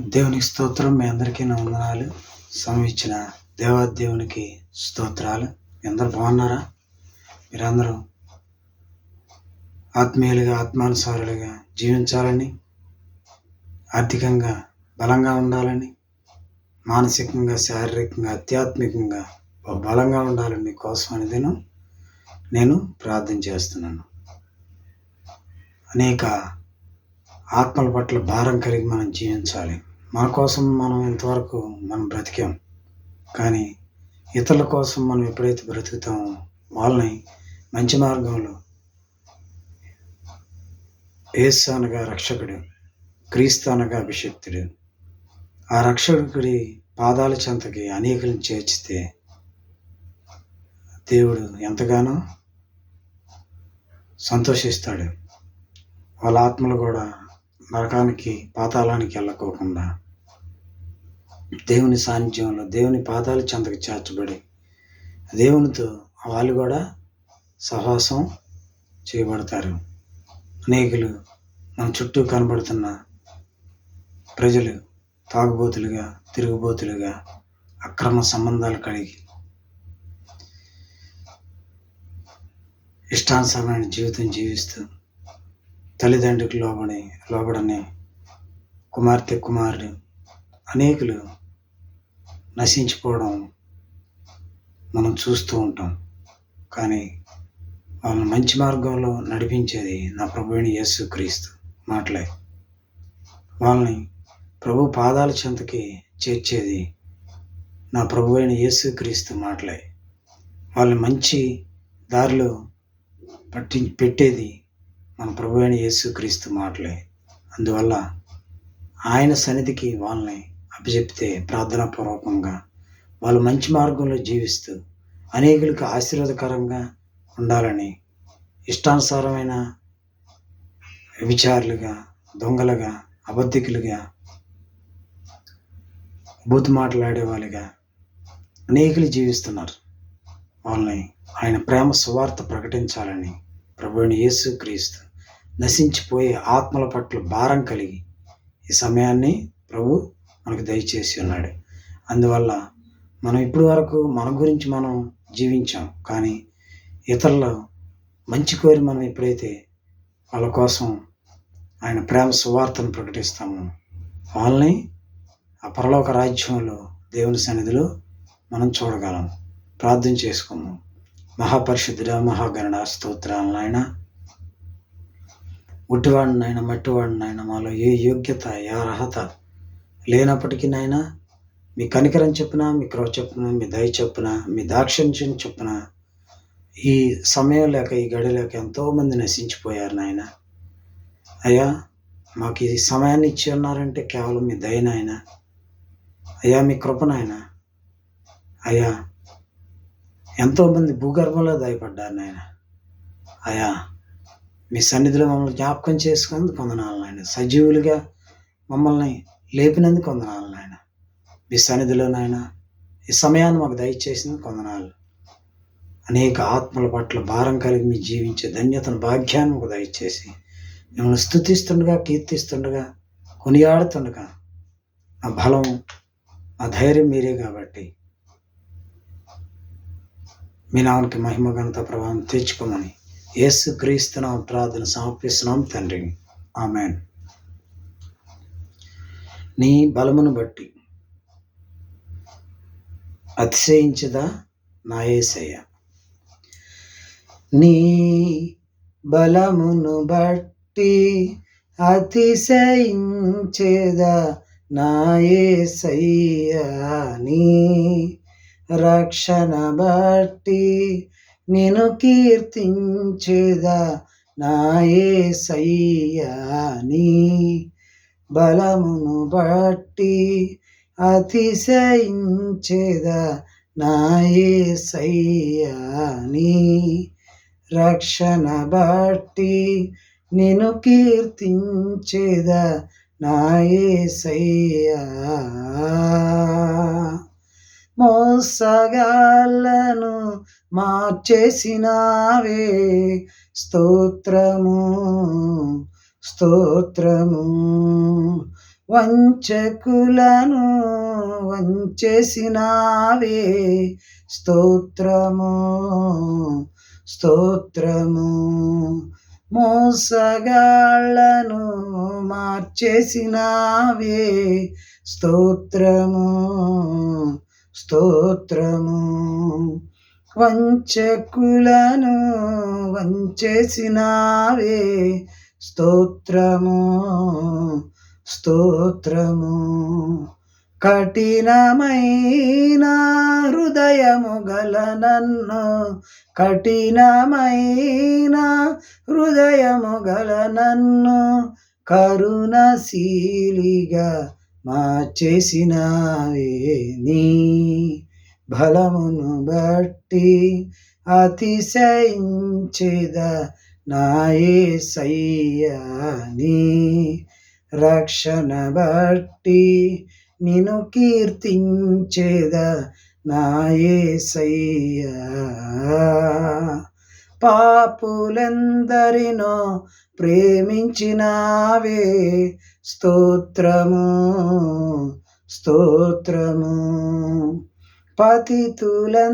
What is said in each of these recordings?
దేవునికి స్తోత్రం మీ అందరికీ నా వందనాలు. సమయం దేవాదేవునికి స్తోత్రాలు. మీ అందరు బాగున్నారా? మీరందరూ ఆత్మీయులుగా ఆత్మానుసారులుగా జీవించాలని ఆర్థికంగా బలంగా ఉండాలని మానసికంగా శారీరకంగా ఆధ్యాత్మికంగా బలంగా ఉండాలని కోసం అనేది నేను ప్రార్థన చేస్తున్నాను. అనేక ఆత్మల పట్ల భారం కలిగి మనం జీవించాలి. మన కోసం మనం ఇంతవరకు మనం బ్రతికాం. కానీ ఇతరుల కోసం మనం ఎప్పుడైతే బ్రతుకుతామో వాళ్ళని మంచి మార్గంలో ఏసు అనగా రక్షకుడు క్రీస్తు అనగా అభిషక్తుడు. ఆ రక్షకుడి పాదాల చెంతకి అనేకులను చేర్చితే దేవుడు ఎంతగానో సంతోషిస్తాడు. వాళ్ళ ఆత్మలు కూడా నరకానికి పాతాళానికి వెళ్ళకోకుండా దేవుని సాన్నిధ్యంలో దేవుని పాదాలు చెంతకు చేర్చబడి దేవునితో వాళ్ళు కూడా సహవాసం చేయబడతారు. అనేకులు మన చుట్టూ కనబడుతున్న ప్రజలు తాగుబోతులుగా తిరుగుబోతులుగా అక్రమ సంబంధాలు కలిగి ఇష్టానుసరమైన జీవితం జీవిస్తూ తల్లిదండ్రులకు లోబడి లోబడని కుమార్తె కుమారుడు అనేకులు నశించిపోవడం మనం చూస్తూ ఉంటాం. కానీ వాళ్ళని మంచి మార్గంలో నడిపించేది నా ప్రభుని యేసు క్రీస్తు మాటలే. వాళ్ళని ప్రభు పాదాల చెంతకి చేర్చేది నా ప్రభు అయిన యేసు క్రీస్తు మాటలే. వాళ్ళని మంచి దారిలో పట్టి పెట్టేది మన ప్రభు అయిన యేసుక్రీస్తు మాటలే. అందువల్ల ఆయన సన్నిధికి వాళ్ళని అప్పచెప్తే ప్రార్థనాపూర్వకంగా వాళ్ళు మంచి మార్గంలో జీవిస్తూ అనేకులకు ఆశీర్వాదకరంగా ఉండాలని ఇష్టానుసారమైన విచారులుగా దొంగలుగా అబద్ధికులుగా బూతు మాట్లాడే వాళ్ళుగా అనేకులు జీవిస్తున్నారు. వాళ్ళని ఆయన ప్రేమ సువార్త ప్రకటించాలని ప్రభుని యేసు క్రీస్తు నశించిపోయే ఆత్మల పట్ల భారం కలిగి ఈ సమయాన్ని ప్రభు మనకు దయచేసి ఉన్నాడు. అందువల్ల మనం ఇప్పటి వరకు మన గురించి మనం జీవించాం. కానీ ఇతరులు మంచి కోరి మనం ఎప్పుడైతే వాళ్ళ కోసం ఆయన ప్రేమ సువార్తను ప్రకటిస్తాము వాళ్ళని ఆ పరలోక రాజ్యంలో దేవుని సన్నిధిలో మనం చూడగలం. ప్రార్థన చేసుకోము మహాపరిశుద్ధుడ మహాగణ స్తోత్రాలను ఆయన ఉట్టివాడిని మట్టివాడినైనా మాలో ఏ యోగ్యత ఏ అర్హత లేనప్పటికీ నాయన మీ కనికరం చెప్పిన మీ క్రో చెప్పిన మీ దయ చెప్పిన మీ దాక్షిణ్యం చెప్పిన ఈ సమయం లేక ఈ గడి లేక ఎంతోమంది నశించిపోయారు నాయన. అయ్యా మాకు ఈ సమయాన్ని ఇచ్చి ఉన్నారంటే కేవలం మీ దయ నాయన. అయ్యా మీ కృప నాయన. అయ్యా ఎంతోమంది భూగర్భంలో దయపడ్డారు నాయన. అయ్యా మీ సన్నిధిలో మమ్మల్ని జ్ఞాపకం చేసుకుని కొందనాలు నాయన. సజీవులుగా మమ్మల్ని లేపినందుకు వందనాలు నాయన. మీ సన్నిధిలో నాయన ఈ సమయాన్ని మాకు దయచేసినందుకు కొందనాలు అనేక ఆత్మల పట్ల భారం కలిగి మీ జీవించే ధన్యతను భాగ్యాన్ని మాకు దయచేసి మిమ్మల్ని స్థుతిస్తుండగా కీర్తిస్తుండగా కొనియాడుతుండగా ఆ బలం ఆ ధైర్యం మీరే కాబట్టి మీ నామనికి మహిమ ఘనత ప్రభావం తెచ్చుకోమని యేసు క్రీస్తునాం ప్రార్థన సమర్పిస్తున్నాం తండ్రి. ఆమెన్. నీ బలమును బట్టి. అతిశయించదా నా ఏసయ్య? నీ బలమును బట్టి అతిశయించేదా నా ఏసయ్య? నీ రక్షణ బట్టి నేను కీర్తించేదా నాయే నీ బలమును బట్టి అతిశయించేదా నాయే సయ్యాని రక్షణ బట్టి నేను కీర్తించేదా నాయే సయ్యా మోసగాళ్ళను మార్చేసినావే స్తోత్రము. స్తోత్రము. వంచకులను వంచేసినావే స్తోత్రము. స్తోత్రము. మోసగాళ్ళను మార్చేసినావే స్తోత్రము. స్తోత్రము. వంచకులను వంచేసినావే స్తోత్రము స్తోత్రము. కఠినమైన హృదయము గల నన్ను కఠినమైన హృదయము గల నన్ను కరుణశీలిగా మార్చేసినావే నీ బలమును బట్టి అతిశయించేద నాయే సయ్యాని రక్షణ బట్టి నిను కీర్తించేద నాయే సయ్యా పాపులెందరినో ప్రేమించినావే స్తోత్రము స్తోత్రము. పతితులందరినో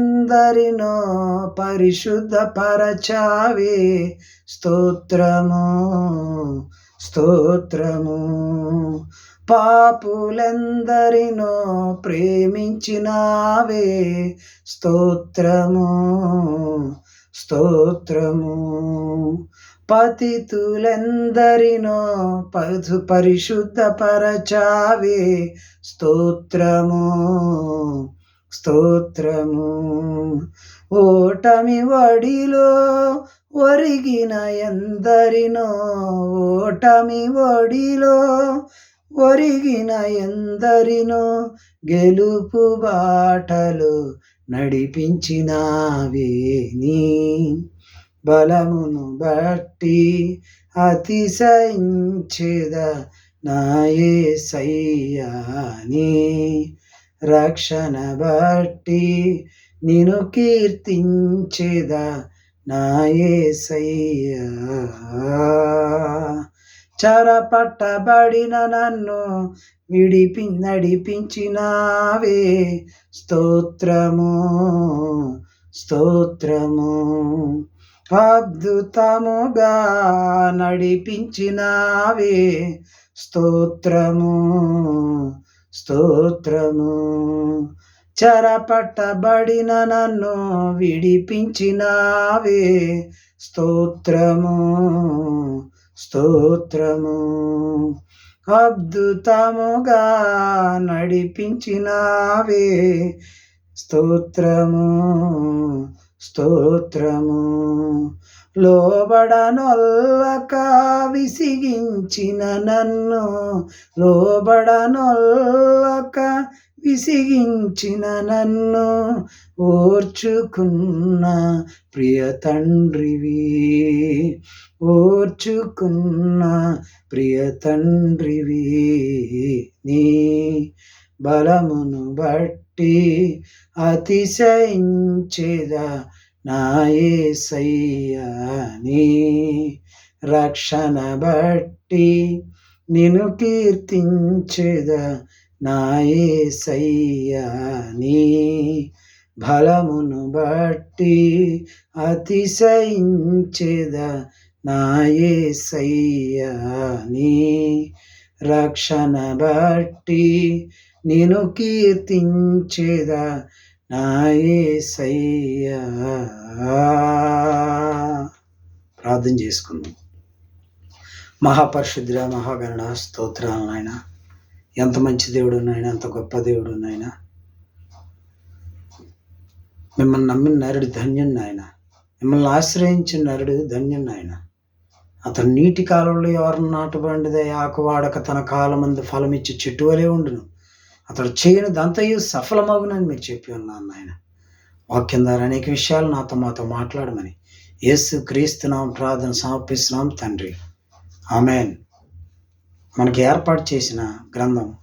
పరిశుద్ధ పరచావే స్తోత్రము స్తోత్రము. పాపులందరినో ప్రేమించినావే. స్తోత్రము స్తోత్రము. పతితులందరినో పదు పరిశుద్ధ పరచావే స్తోత్రము. స్తోత్రము. ఓటమి వడిలో ఒరిగిన ఎందరినో ఓటమి వడిలో ఒరిగిన ఎందరినో గెలుపు బాటలు నడిపించినావేని బలమును బట్టి అతిశయించేద నాయే సయ్యాని రక్షణ బట్టి నేను కీర్తించేదా నాయే చరపట్టబడిన నన్ను విడిపి నడిపించినావే స్తోత్రము స్తోత్రము. అద్భుతముగా నడిపించినావే స్తోత్రము. స్తోత్రము. చరపట్టబడిన నన్ను విడిపించినావే స్తోత్రము. స్తోత్రము. అద్భుతముగా నడిపించినావే స్తోత్రము. స్తోత్రము. లోబడనొల్లక విసిగించిన నన్ను. లోబడనొల్లక విసిగించిన నన్ను ఓర్చుకున్న ప్రియ తండ్రివి ఓర్చుకున్న ప్రియ తండ్రివి నీ బలమును బట్టి అతిశయించేదా నాయే రక్షణ బట్టి నిన్ను కీర్తించేదా నాయే సయ్యాని బలమును బట్టి అతిశయించేదా నాయే సయ్యాని రక్షణ బట్టి నేను కీర్తించేదా నాయే సయ్యా ప్రార్థన చేసుకుందాం. మహాపరిశుద్ర మహాగణ స్తోత్రాలు నాయన. ఎంత మంచి దేవుడు నాయన ఎంత గొప్ప దేవుడు నాయన. మిమ్మల్ని నమ్మిన నరుడు ధన్యుడు నాయన. మిమ్మల్ని ఆశ్రయించిన నరుడు ధన్యుడు నాయన. అతను నీటి కాలంలో ఎవరు నాటబడిదే ఆకు వాడక తన కాలమందు ఫలమిచ్చి చెట్టు వలే ఉండును. అతడు చేయని దంతయు సఫలమగునని మీరు చెప్పి ఉన్నాను నాయన. వాక్యం ద్వారా అనేక విషయాలు నాతో మాతో మాట్లాడమని యేసు క్రీస్తునాం ప్రార్థన సమర్పిస్తున్నాం తండ్రి. ఆమెన్. మనకి ఏర్పాటు చేసిన గ్రంథం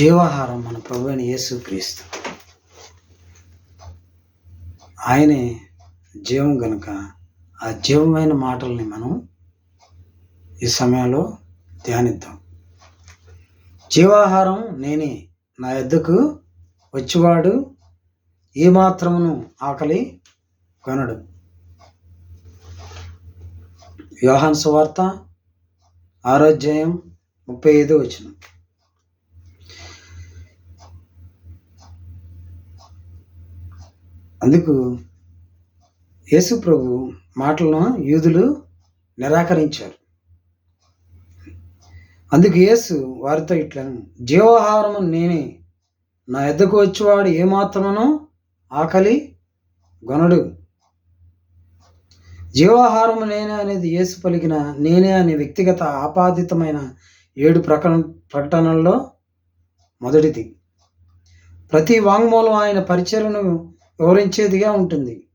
జీవాహారం మన ప్రభు అయిన యేసు క్రీస్తు. ఆయనే జీవం గనుక ఆ జీవమైన మాటల్ని మనం ఈ సమయంలో ధ్యానిద్దాం. జీవాహారం నేనే నా ఎద్దుకు వచ్చివాడు ఏమాత్రమును ఆకలి కొనడు. వ్యూహాన్ సువార్త ఆరోగ్యం ముప్పై ఐదు వచ్చినాం అందుకు యేసు ప్రభు మాటలను యూదులు నిరాకరించారు. అందుకు యేసు వారితో ఇట్లా జీవాహారము నేనే నా ఎద్దకు వచ్చేవాడు ఏమాత్రమును ఆకలి గొనడు. జీవాహారము నేనే అనేది యేసు పలికిన నేనే అనే వ్యక్తిగత ఆపాదితమైన ఏడు ప్రకటన ప్రకటనల్లో మొదటిది. ప్రతి వాంగ్మూలం ఆయన పరిచయను వివరించేదిగా ఉంటుంది.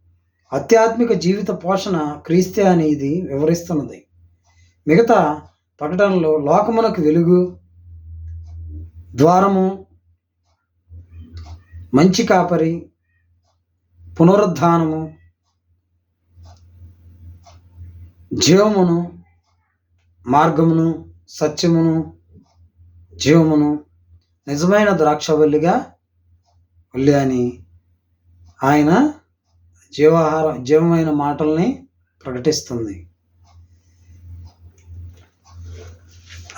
ఆధ్యాత్మిక జీవిత పోషణ క్రీస్తే అనేది వివరిస్తున్నది. మిగతా పట్టణంలో లోకమునకు వెలుగు ద్వారము మంచి కాపరి పునరుద్ధానము జీవమును మార్గమును సత్యమును జీవమును నిజమైన ద్రాక్షవల్లిగా వల్లి అని ఆయన జీవాహార జీవమైన మాటల్ని ప్రకటిస్తుంది.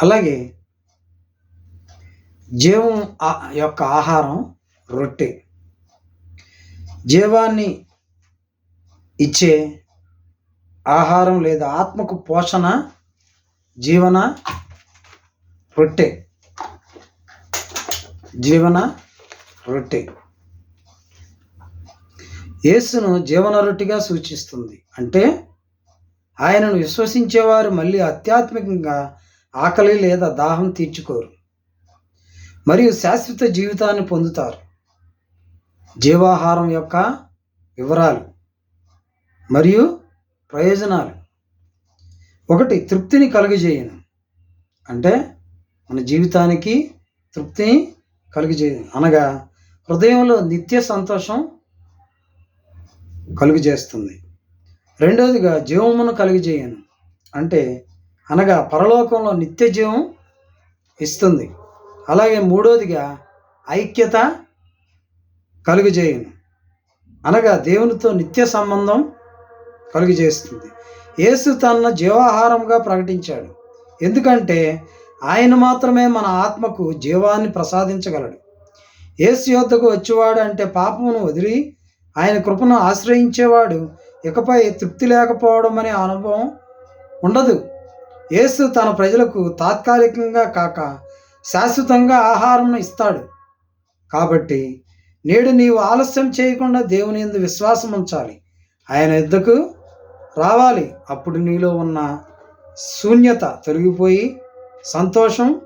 అలాగే జీవం యొక్క ఆహారం రొట్టె. జీవాన్ని ఇచ్చే ఆహారం లేదా ఆత్మకు పోషణ జీవన రొట్టె. జీవన రొట్టె. యేసును జీవనరొట్టిగా సూచిస్తుంది. అంటే ఆయనను విశ్వసించేవారు మళ్ళీ ఆధ్యాత్మికంగా ఆకలి లేదా దాహం తీర్చుకోరు. మరియు శాశ్వత జీవితాన్ని పొందుతారు. జీవాహారం యొక్క వివరాలు మరియు ప్రయోజనాలు. ఒకటి తృప్తిని కలుగజేయను అంటే మన జీవితానికి తృప్తిని కలుగజేయను అనగా హృదయంలో నిత్య సంతోషం కలుగజేస్తుంది. రెండవదిగా జీవమును కలుగజేయను. అంటే అనగా పరలోకంలో నిత్య జీవం ఇస్తుంది. అలాగే మూడవదిగా ఐక్యత కలుగజేయను. అనగా దేవునితో నిత్య సంబంధం కలుగజేస్తుంది. యేసు తన జీవాహారంగా ప్రకటించాడు. ఎందుకంటే ఆయన మాత్రమే మన ఆత్మకు జీవాన్ని ప్రసాదించగలడు. యేసు యొద్దకు వచ్చేవాడు అంటే పాపమును వదిలి ఆయన కృపను ఆశ్రయించేవాడు ఇకపై తృప్తి లేకపోవడం అనే అనుభవం ఉండదు. యేసు తన ప్రజలకు తాత్కాలికంగా కాక శాశ్వతంగా ఆహారం ఇస్తాడు. కాబట్టి నేడు నీవు ఆలస్యం చేయకుండా దేవుని ఎందు విశ్వాసం ఉంచాలి. ఆయన ఎద్దకు రావాలి. అప్పుడు నీలో ఉన్న శూన్యత తొలగిపోయి సంతోషం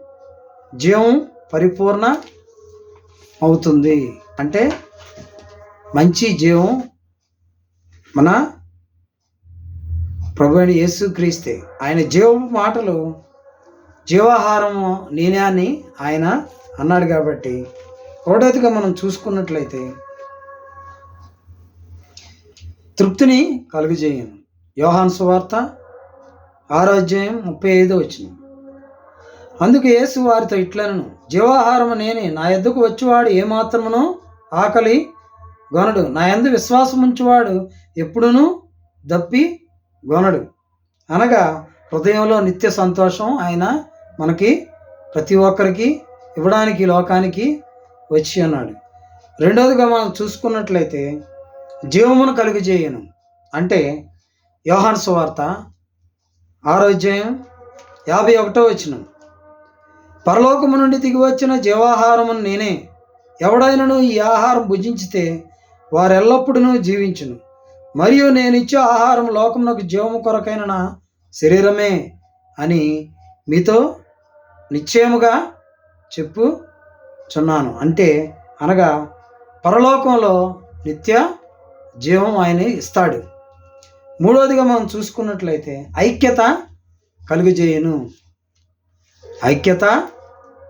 జీవం పరిపూర్ణ అవుతుంది అంటే మంచి జీవం మన ప్రభు అయిన యేసు క్రీస్తే. ఆయన జీవపు మాటలు జీవాహారము నేనే అని ఆయన అన్నాడు కాబట్టి ఒకటోదిగా మనం చూసుకున్నట్లయితే తృప్తిని కలుగజేయను యోహాన్ సువార్త ఆరోగ్యం ముప్పై ఐదు వచ్చింది అందుకు యేసు వారితో ఇట్లను జీవాహారము నేనే నా ఎద్దుకు వచ్చేవాడు ఏమాత్రమునో ఆకలి గొనడు. నా ఎందు విశ్వాసం ఉంచువాడు ఎప్పుడునూ దప్పి గొనడు. అనగా హృదయంలో నిత్య సంతోషం ఆయన మనకి ప్రతి ఒక్కరికి ఇవ్వడానికి లోకానికి వచ్చి అన్నాడు రెండవదిగా మనం చూసుకున్నట్లయితే జీవమును కలుగజేయను. అంటే యోహాన్ సువార్త ఆరోగ్యం యాభై ఒకటో వచ్చిన పరలోకము నుండి దిగి వచ్చిన జీవాహారమును నేనే. ఎవడైనను ఈ ఆహారం భుజించితే వారెల్లప్పుడూ జీవించును. మరియు నేను ఇచ్చే ఆహారం లోకమునకు జీవము కొరకైన నా శరీరమే అని మీతో నిశ్చయముగా చెప్పుచున్నాను. అంటే అనగా పరలోకంలో నిత్య జీవం ఆయన ఇస్తాడు. మూడవదిగా మనం చూసుకున్నట్లయితే ఐక్యత కలుగజేయను. ఐక్యత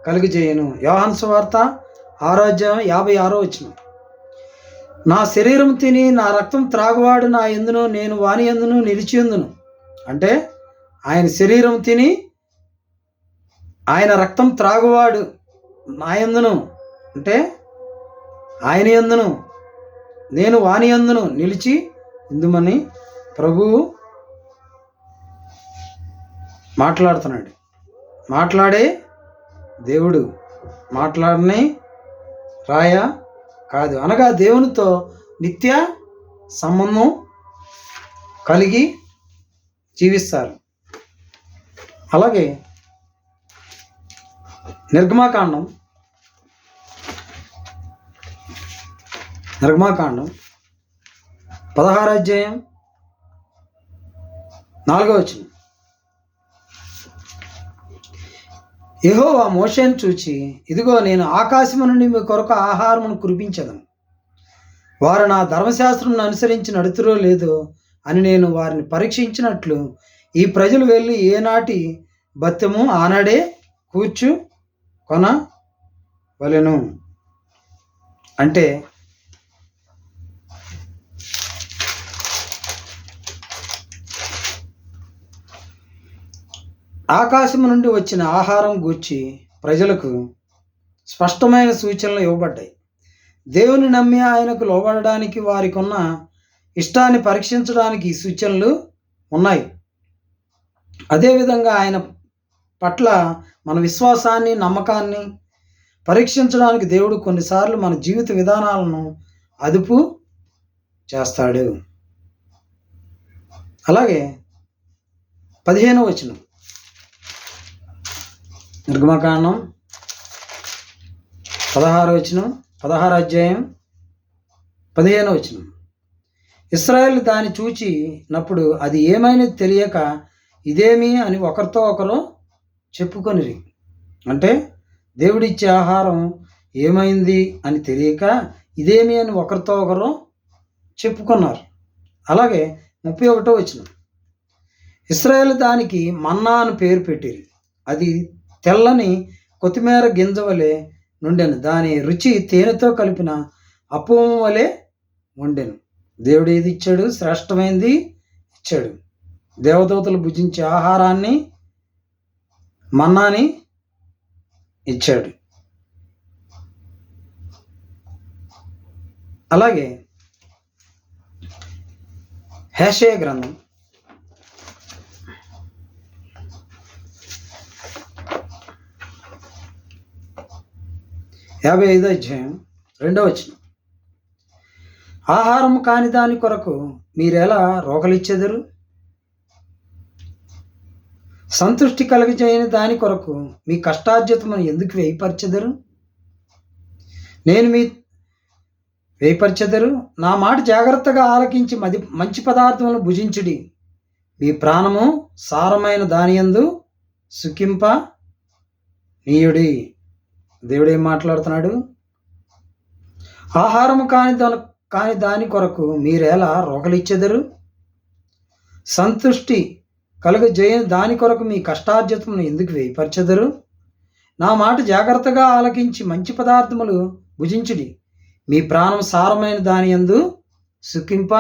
కలుగుజేయను. యోహాన్ సువార్త ఆరోగ్యం యాభై ఆరో వచ్చినాం నా శరీరం తిని నా రక్తం త్రాగువాడు నా ఎందును నేను వాని ఎందును నిలిచి ఎందును. అంటే ఆయన శరీరం తిని ఆయన రక్తం త్రాగువాడు నా ఎందును. అంటే ఆయన ఎందును నేను వాని ఎందును నిలిచి ఇందుమని ప్రభువు మాట్లాడుతున్నాడు. మాట్లాడే దేవుడు మాట్లాడని రాయ కాదు. అనగా దేవునితో నిత్య సంబంధం కలిగి జీవిస్తారు. అలాగే నిర్గమాకాండం నిర్గమాకాండం పదహారాధ్యాయం నాలుగో వచ్చింది యెహోవా మోషేను చూచి ఇదిగో నేను ఆకాశము నుండి మీ కొరకు ఆహారమును కురిపించదను వారు నా ధర్మశాస్త్రంను అనుసరించి నడుతురో లేదో అని నేను వారిని పరీక్షించినట్లు ఈ ప్రజలు వెళ్ళి ఏనాటి బత్యము ఆనాడే కూర్చు కొన వలెను అంటే ఆకాశం నుండి వచ్చిన ఆహారం గూర్చి ప్రజలకు స్పష్టమైన సూచనలు ఇవ్వబడ్డాయి. దేవుని నమ్మి ఆయనకు లోబడడానికి వారికి ఉన్న ఇష్టాన్ని పరీక్షించడానికి సూచనలు ఉన్నాయి. అదేవిధంగా ఆయన పట్ల మన విశ్వాసాన్ని నమ్మకాన్ని పరీక్షించడానికి దేవుడు కొన్నిసార్లు మన జీవిత విధానాలను అదుపు చేస్తాడు. అలాగే పదిహేనవ వచనం. నిర్గమకాండం పదహారు వచనం పదహారు అధ్యాయం పదిహేను వచనం. ఇస్రాయల్ దాన్ని చూచినప్పుడు అది ఏమైనది తెలియక ఇదేమి అని ఒకరితో ఒకరు చెప్పుకొనిరి. అంటే దేవుడిచ్చే ఆహారం ఏమైంది అని తెలియక ఇదేమి అని ఒకరితో ఒకరు చెప్పుకున్నారు. అలాగే ముప్పై ఒకటో వచ్చిన ఇస్రాయేల్ దానికి మన్నా అని పేరు పెట్టిరి. అది తెల్లని కొత్తిమీర గింజ వలె నుండెను. దాని రుచి తేనెతో కలిపిన అప్పం వలె ఉండెను దేవుడు ఏది ఇచ్చాడు? శ్రేష్టమైంది ఇచ్చాడు. దేవదూతలు భుజించే ఆహారాన్ని మన్నాని ఇచ్చాడు. అలాగే హేషయ గ్రంథం. యాభై ఐదో అధ్యాయం రెండవ వచనం. ఆహారం కాని దాని కొరకు మీరెలా రోకలిచ్చెదరు సంతృష్టి కలిగజేయని దాని కొరకు మీ కష్టార్జితమును ఎందుకు వేయపరచెదరు? నేను మీ వేయపరచెదరు? నా మాట జాగ్రత్తగా ఆలకించి మది మంచి పదార్థములను భుజించుడి. మీ ప్రాణము సారమైన దానియందు సుఖింప నీయుడి దేవుడు ఏం మాట్లాడుతున్నాడు? ఆహారము కాని దాని కాని దాని కొరకు మీరెలా రోకలిచ్చెదరు సంతృష్టి కలుగజేయని దాని కొరకు మీ కష్టార్జితమును ఎందుకు వేయపరచెదరు నా మాట జాగ్రత్తగా ఆలకించి మంచి పదార్థములు భుజించుడి. మీ ప్రాణం సారమైన దాని యందు సుఖింప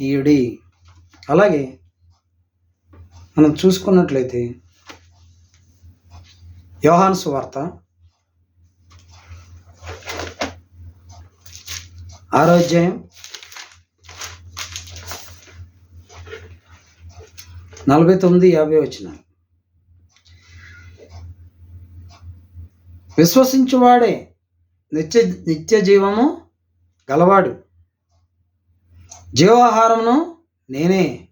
నీయుడి అలాగే మనం చూసుకున్నట్లయితే యోహాను సువార్త ఆరోగ్యం. నలభై తొమ్మిది యాభై వచ్చిన విశ్వసించువాడే నిత్య నిత్య జీవము గలవాడు. జీవాహారమును నేనే.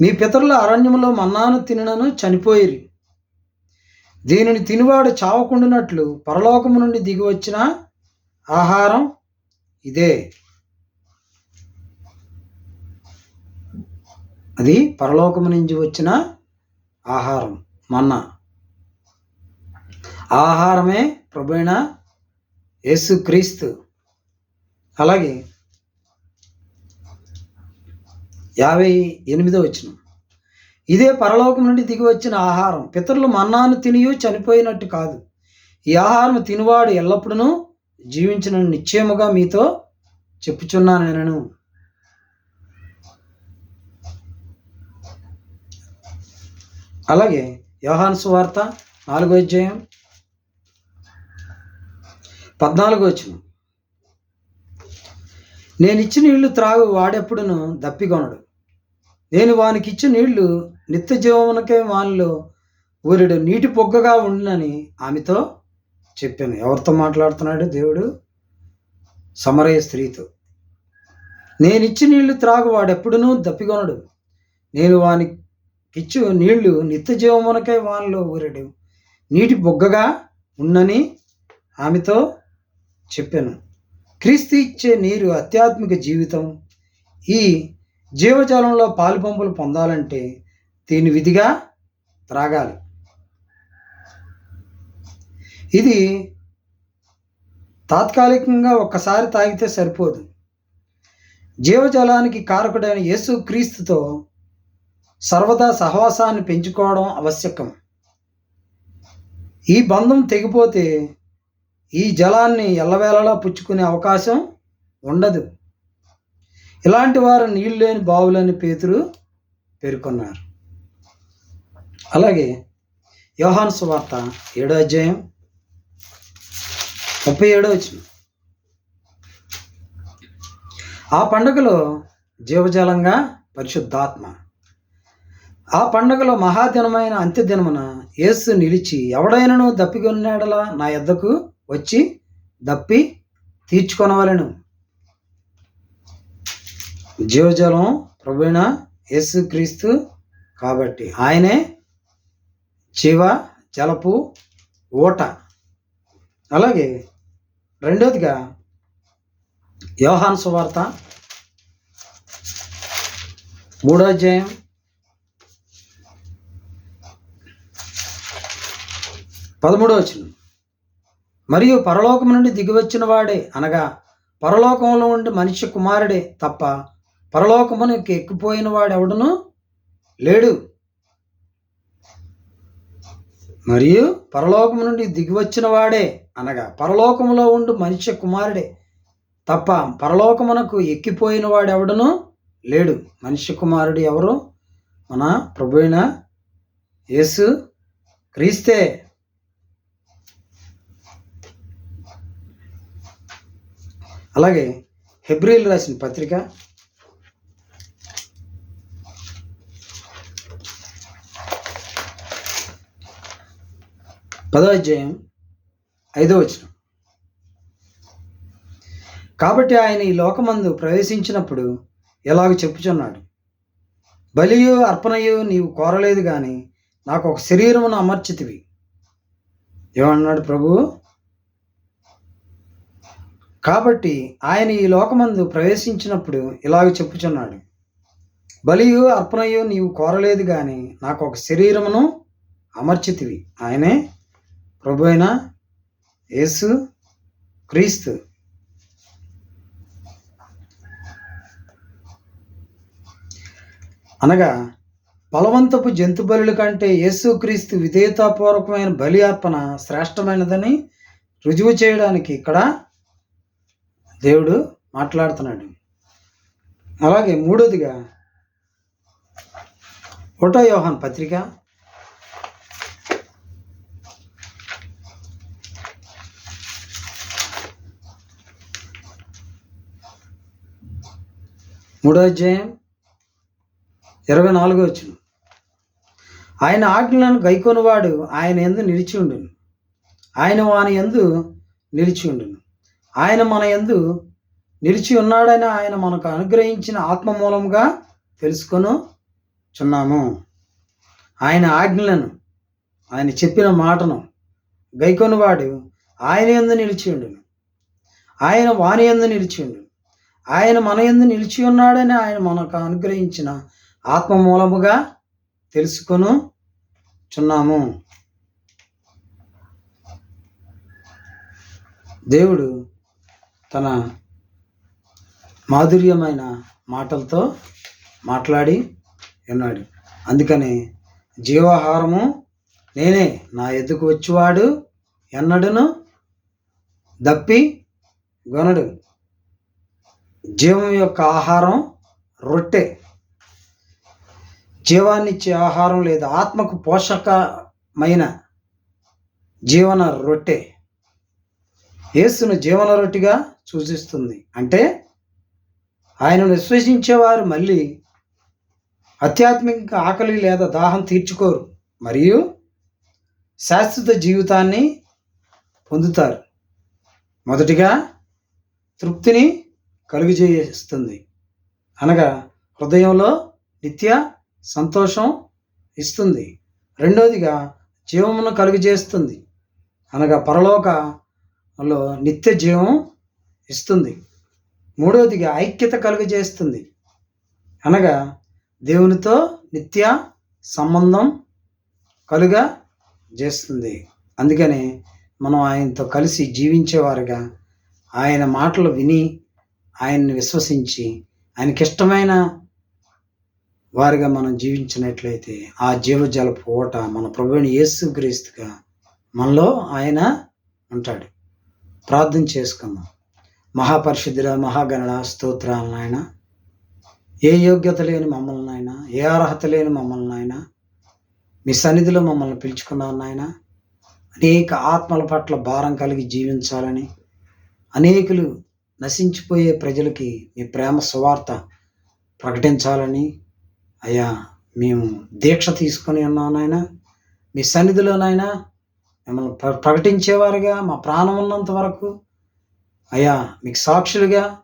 మీ పితరుల అరణ్యములో మన్నాను తినను చనిపోయిరి. దీనిని తినివాడు చావకుండునట్లు పరలోకము నుండి దిగి వచ్చిన ఆహారం ఇదే. అది పరలోకము నుంచి వచ్చిన ఆహారం మన్నా. ఆహారమే ప్రభుైన యేసుక్రీస్తు అలాగే యాభై ఎనిమిదో వచ్చిన ఇదే పరలోకం నుండి దిగి వచ్చిన ఆహారం. పితరులు మన్నాను తినియు చనిపోయినట్టు కాదు. ఈ ఆహారం తినివాడు ఎల్లప్పుడూ జీవించిన నిశ్చయముగా మీతో చెప్పుచున్నాను నేను. అలాగే యోహాను సువార్త నాలుగో అధ్యాయం పద్నాలుగో వచ్చిన నేను ఇచ్చిన నీళ్ళు త్రాగు వాడెప్పుడును దప్పికొనడు. నేను వానికి ఇచ్చిన నీళ్ళు నిత్య జీవమునకే వానిలో ఊరిడు నీటి పొగ్గగా ఉండునని ఆమెతో చెప్పాను. ఎవరితో మాట్లాడుతున్నాడు దేవుడు? సమరయ స్త్రీతో. నేను నీళ్ళు త్రాగు వాడెప్పుడునూ దప్పికొనడు. నేను వానికిచ్చు నీళ్ళు నిత్య జీవమునకై వానిలో ఊరడు. నీటి బొగ్గగా ఉన్నని ఆమెతో చెప్పాను. క్రీస్తు ఇచ్చే నీరు ఆధ్యాత్మిక జీవితం. ఈ జీవజాలంలో పాలు పంపులు పొందాలంటే దీని విధిగా త్రాగాలి. ఇది తాత్కాలికంగా ఒక్కసారి తాగితే సరిపోదు. జీవజలానికి కారకుడైన యేసు క్రీస్తుతో సర్వదా సహవాసాన్ని పెంచుకోవడం ఆవశ్యకం. ఈ బంధం తెగిపోతే ఈ జలాన్ని ఎల్లవేళలా పుచ్చుకునే అవకాశం ఉండదు. ఇలాంటి వారు నీళ్ళు లేని బావులని పేతురు పేర్కొన్నారు. అలాగే యోహాను సువార్త ఏడో అధ్యాయం ముప్పై ఏడో వచ్చిన ఆ పండుగలో జీవజాలంగా పరిశుద్ధాత్మ. ఆ పండుగలో మహాదినమైన అంత్యదినమున యేసు నిలిచి ఎవడైనను దప్పికొన్నాడలా నా ఎద్దకు వచ్చి దప్పి తీర్చుకొనవలెను. జీవజలం ప్రభుణ యేసు క్రీస్తు కాబట్టి ఆయనే జీవ జలపు ఓట అలాగే రెండోదిగా యోహాన్ సువార్త మూడో అధ్యాయం. పదమూడో వచనం. మరియు పరలోకం నుండి దిగివచ్చిన వాడే అనగా పరలోకంలో ఉండి మనిషి కుమారుడే తప్ప పరలోకమునికి ఎక్కిపోయిన వాడెవడను లేడు. మరియు పరలోకం నుండి దిగివచ్చిన వాడే అనగా పరలోకములో ఉండు మనిషి కుమారుడే. తప్ప పరలోకమునకు ఎక్కిపోయిన వాడెవడనూ లేడు. మనిషి కుమారుడు ఎవరు? మన ప్రభు అయిన యేసు క్రీస్తే. అలాగే హెబ్రిల్ రాసిన పత్రిక. పదో అధ్యాయం. ఐదో వచనం. కాబట్టి ఆయన ఈ లోకమందు ప్రవేశించినప్పుడు ఎలాగ చెప్పుచున్నాడు? బలియు అర్పణయు నీవు కోరలేదు కానీ నాకు ఒక శరీరమును అమర్చితివి. ఏమన్నాడు ప్రభు? కాబట్టి ఆయన ఈ లోకమందు ప్రవేశించినప్పుడు ఇలాగ చెప్పుచున్నాడు. బలియు అర్పణయు నీవు కోరలేదు కానీ నాకు ఒక శరీరమును అమర్చితివి. ఆయనే ప్రభు అయినా యేసు క్రీస్తు. అనగా బలవంతపు జంతు బలుల కంటే యేసుక్రీస్తు విధేయతాపూర్వకమైన బలి అర్పణ శ్రేష్టమైనదని రుజువు చేయడానికి ఇక్కడ దేవుడు మాట్లాడుతున్నాడు. అలాగే మూడోదిగా ఒకటో యోహాన్ పత్రిక మూడో అధ్యాయం ఇరవై నాలుగో వచ్చిన. ఆయన ఆజ్ఞలను గైకొనివాడు ఆయన ఎందు నిలిచి ఉండును. ఆయన వాని ఎందు నిలిచి ఉండును. ఆయన మన ఎందు నిలిచి ఉన్నాడని ఆయన మనకు అనుగ్రహించిన ఆత్మ మూలంగా తెలుసుకొని చున్నాము. ఆయన ఆజ్ఞలను ఆయన చెప్పిన మాటను గైకొనివాడు ఆయన ఎందు నిలిచి ఉండును. ఆయన వాని ఎందు నిలిచి ఉండును. ఆయన మన ఎందు నిలిచి ఉన్నాడని ఆయన మనకు అనుగ్రహించిన ఆత్మ మూలముగా తెలుసుకొను చున్నాము. దేవుడు తన మాధుర్యమైన మాటలతో మాట్లాడి ఉన్నాడు. అందుకని జీవాహారము నేనే నా ఎద్దుకు వచ్చేవాడు ఎన్నడను దప్పి గొనడు. జీవం యొక్క ఆహారం రొట్టె. జీవాన్నిచ్చే ఆహారం లేదా ఆత్మకు పోషకమైన జీవన రొట్టె. యేసును జీవన రొట్టెగా సూచిస్తుంది. అంటే ఆయనను విశ్వసించేవారు మళ్ళీ ఆధ్యాత్మిక ఆకలి లేదా దాహం తీర్చుకోరు. మరియు శాశ్వత జీవితాన్ని పొందుతారు. మొదటిగా తృప్తిని కలుగజేస్తుంది. అనగా హృదయంలో నిత్య సంతోషం ఇస్తుంది. రెండవదిగా జీవమును కలుగజేస్తుంది. అనగా పరలోకలో నిత్య జీవం ఇస్తుంది. మూడవదిగా ఐక్యత కలుగజేస్తుంది. అనగా దేవునితో నిత్య సంబంధం కలుగ చేస్తుంది అందుకని మనం ఆయనతో కలిసి జీవించేవారుగా ఆయన మాటలు విని ఆయన్ని విశ్వసించి ఆయనకి ఇష్టమైన వారిగా మనం జీవించినట్లయితే ఆ జీవజల పూట మన ప్రభువుని యేసుక్రీస్తుగా మనలో ఆయన ఉంటాడు. ప్రార్థన చేసుకుందాం. మహాపరిశుద్ధుల మహాగణడ స్తోత్రాలను ఆయన ఏ యోగ్యత లేని మమ్మల్ని ఆయన ఏ అర్హత లేని మమ్మల్ని ఆయన మీ సన్నిధిలో మమ్మల్ని పిలుచుకున్నారు నాయన. అనేక ఆత్మల పట్ల భారం కలిగి జీవించాలని అనేకులు నశించిపోయే ప్రజలకి మీ ప్రేమ సువార్త ప్రకటించాలని అయ్యా మేము దీక్ష తీసుకొని ఉన్నాం నాయన. మీ సన్నిధిలోనైనా మిమ్మల్ని ప్ర ప్రకటించేవారుగా మా ప్రాణం ఉన్నంత వరకు. అయ్యా మీకు సాక్షులుగా.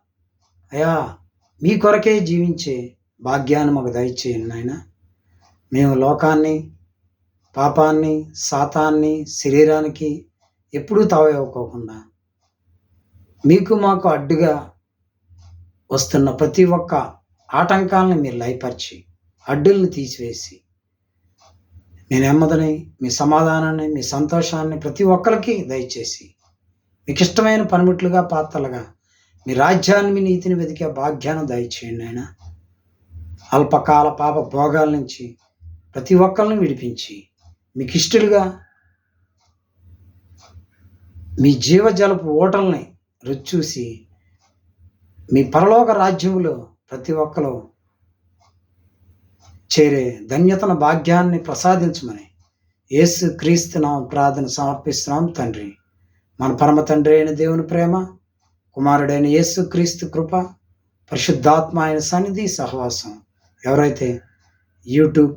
అయ్యా మీ కొరకే జీవించే భాగ్యాన్ని మాకు దయచేయండి నాయన. మేము లోకాన్ని పాపాన్ని శాతాన్ని శరీరానికి ఎప్పుడూ తావేవ్వకోకుండా మీకు మాకు అడ్డుగా వస్తున్న ప్రతి ఒక్క ఆటంకాలను మీరు లయపరిచి అడ్డుల్ని తీసివేసి మీ నెమ్మదిని మీ సమాధానాన్ని మీ సంతోషాన్ని ప్రతి ఒక్కరికి దయచేసి మీకు ఇష్టమైన పనిముట్లుగా పాత్రలుగా మీ రాజ్యాన్ని మీ నీతిని వెతికే భాగ్యాన్ని దయచేయండి ఆయన అల్పకాల పాప భోగాల నుంచి ప్రతి ఒక్కరిని విడిపించి మీకు ఇష్టలుగా మీ జీవజలపు ఓటల్ని రుచి చూసి మీ పరలోక రాజ్యములో ప్రతి ఒక్కరు చేరే ధన్యతన భాగ్యాన్ని ప్రసాదించమని యేసు క్రీస్తునాం ప్రార్థన సమర్పిస్తున్నాం తండ్రి. మన పరమ తండ్రి అయిన దేవుని ప్రేమ కుమారుడైన యేసు క్రీస్తు కృప పరిశుద్ధాత్మ ఆయన సన్నిధి సహవాసం. ఎవరైతే యూట్యూబ్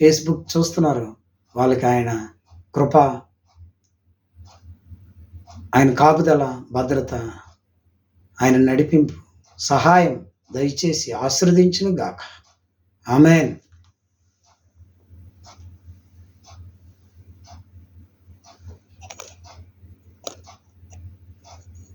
ఫేస్బుక్ చూస్తున్నారో వాళ్ళకి ఆయన కృప ఆయన కాపుదల భద్రత ఆయన నడిపింపు సహాయం దయచేసి ఆశీర్వదించును గాక ఆమెన్.